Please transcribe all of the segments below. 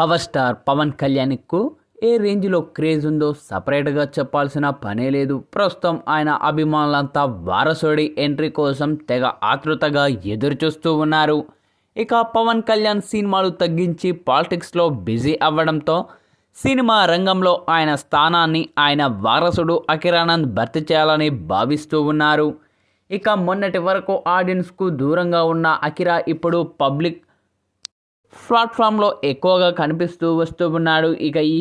Power star Pawan కళ్యాణ్కు ఏ రేంజ్లో craze ఉందో సపరేట్గా చెప్పాల్సిన పనే లేదు. ప్రస్తుతం ఆయన అభిమానులంతా వారసుడి ఎంట్రీ కోసం తెగ ఆతృతగా ఎదురుచూస్తూ ఉన్నారు. ఇక పవన్ కళ్యాణ్ సినిమాలు తగ్గించి పాలిటిక్స్లో బిజీ అవ్వడంతో సినిమా రంగంలో ఆయన స్థానాన్ని ఆయన వారసుడు అకిరానంద్ భర్తీ చేయాలని భావిస్తూ ఉన్నారు. ఇక మొన్నటి వరకు ఆడియన్స్కు దూరంగా ఉన్న అకిరా ఇప్పుడు పబ్లిక్ ప్లాట్ఫామ్లో ఎక్కువగా కనిపిస్తూ వస్తూ ఉన్నాడు. ఇక ఈ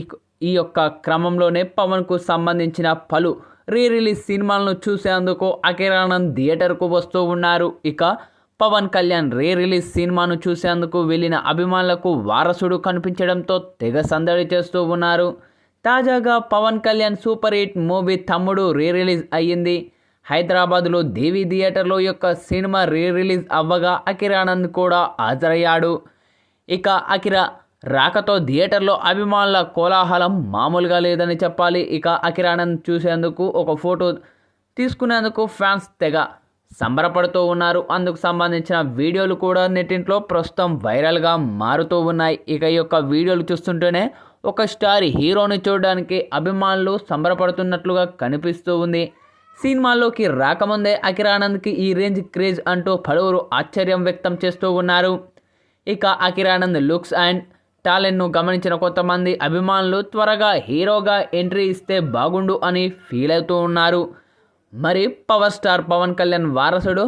ఈ యొక్క క్రమంలోనే పవన్కు సంబంధించిన పలు రీ రిలీజ్ సినిమాలను చూసేందుకు అకిరానంద్ థియేటర్కు వస్తూ ఉన్నారు. ఇక పవన్ కళ్యాణ్ రీ రిలీజ్ సినిమాను చూసేందుకు వెళ్ళిన అభిమానులకు వారసుడు కనిపించడంతో తెగ సందడి చేస్తూ ఉన్నారు. తాజాగా Pawan Kalyan super hit movie Thammudu re release అయ్యింది. హైదరాబాద్లో దేవి థియేటర్లో యొక్క సినిమా రీ రిలీజ్ అవ్వగా అకిరానంద్ కూడా హాజరయ్యాడు. ఇక అకిరా రాకతో థియేటర్లో అభిమానుల కోలాహలం మామూలుగా లేదని చెప్పాలి. ఇక అకిరానంద్ చూసేందుకు ఒక ఫోటో తీసుకునేందుకు ఫ్యాన్స్ తెగ సంబరపడుతూ ఉన్నారు. అందుకు సంబంధించిన వీడియోలు కూడా నెట్టింట్లో ప్రస్తుతం వైరల్గా మారుతూ ఉన్నాయి. ఇక ఈ యొక్క వీడియోలు చూస్తుంటేనే ఒక స్టార్ హీరోని చూడడానికి అభిమానులు సంబరపడుతున్నట్లుగా కనిపిస్తూ ఉంది. సినిమాల్లోకి రాకముందే అకిరానంద్కి ఈ రేంజ్ క్రేజ్ అంటూ పలువురు ఆశ్చర్యం వ్యక్తం చేస్తూ ఉన్నారు. ఇక అకిరానంద్ లుక్స్ అండ్ టాలెంట్ను గమనించిన కొంతమంది అభిమానులు త్వరగా హీరోగా ఎంట్రీ ఇస్తే బాగుండు అని ఫీల్ అవుతూ ఉన్నారు. మరి పవర్ స్టార్ పవన్ కళ్యాణ్ వారసుడు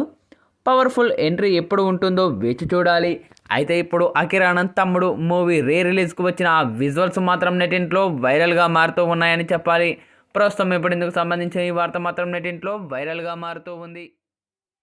పవర్ఫుల్ ఎంట్రీ ఎప్పుడు ఉంటుందో వేచి చూడాలి. అయితే ఇప్పుడు అకిరానంద్ తమ్ముడు మూవీ రీ రిలీజ్కి వచ్చిన ఆ విజువల్స్ మాత్రం నెటింట్లో వైరల్గా మారుతూ ఉన్నాయని చెప్పాలి. ప్రస్తుతం ఇప్పుడు ఇందుకు సంబంధించిన ఈ వార్త మాత్రం నెటింట్లో వైరల్గా మారుతూ ఉంది.